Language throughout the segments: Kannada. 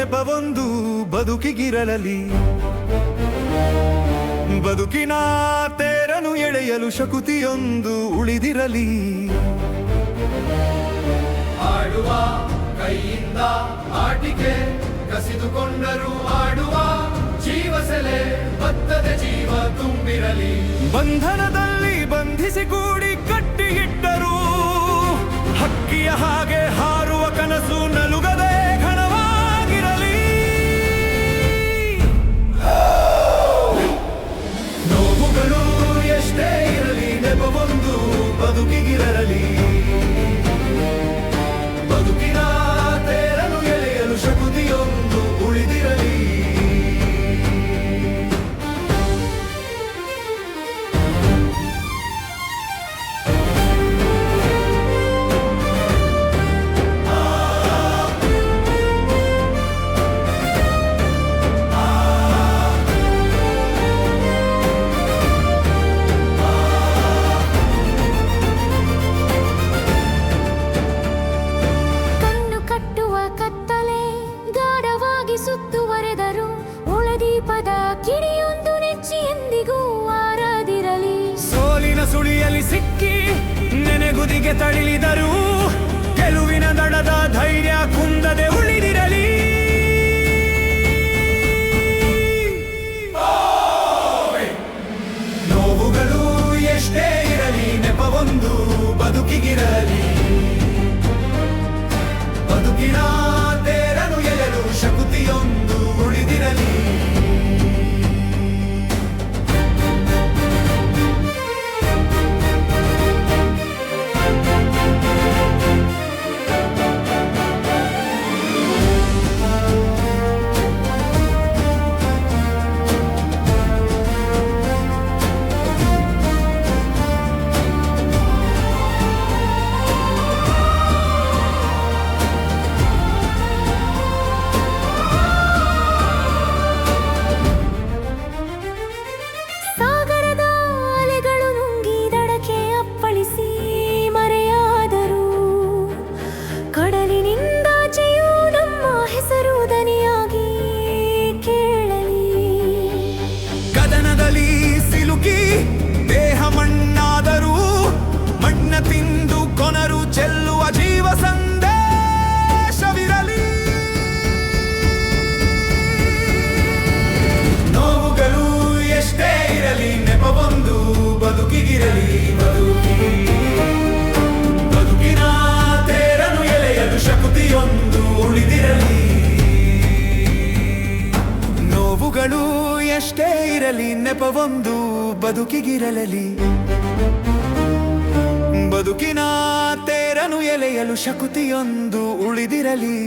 ನೆಪವೊಂದು ಬದುಕಿಗಿರಲಿ ಬದುಕಿನ ತೇರನು ಎಳೆಯಲು ಶಕುತಿಯೊಂದು ಉಳಿದಿರಲಿ. ಆಡುವ ಕೈಯಿಂದ ಆಟಿಕೆ ಕಸಿದುಕೊಂಡರು ಆಡುವ ಜೀವಸೆಲೆ ಬತ್ತದ ಜೀವ ತುಂಬಿರಲಿ. ಬಂಧನದಲ್ಲಿ ಬಂಧಿಸಿ ಕೂಡಿ ಕಟ್ಟಿಗಿಟ್ಟರು ಹಕ್ಕಿಯ ಹಾಗೆ ಹಾರುವ ಬದುಕಿಗಿರಲಿ ಸುಳಿಯಲ್ಲಿ ಸಿಕ್ಕಿ ನೆನೆಗುದಿಗೆ ತಳಿಲಿದರು ಗೆಲುವಿನ ದಡದ ಧೈರ್ಯ ಕುಂದದೆ ಉಳಿದಿರಲಿ. ನೋವುಗಳು ಎಷ್ಟೇ ಇರಲಿ, ನೆಪವೊಂದು ಬದುಕಿಗಿರಲಿ. ಬದುಕಿನ ಇರಲಿ ನೆಪವೊಂದು ಬದುಕಿಗಿರಲಲಿ. ಬದುಕಿನ ತೇರನು ಎಲೆಯಲು ಶಕುತಿಯೊಂದು ಉಳಿದಿರಲಿ.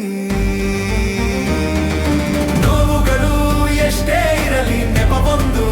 ನೋವುಗಳು ಎಷ್ಟೇ ಇರಲಿ ನೆಪವೊಂದು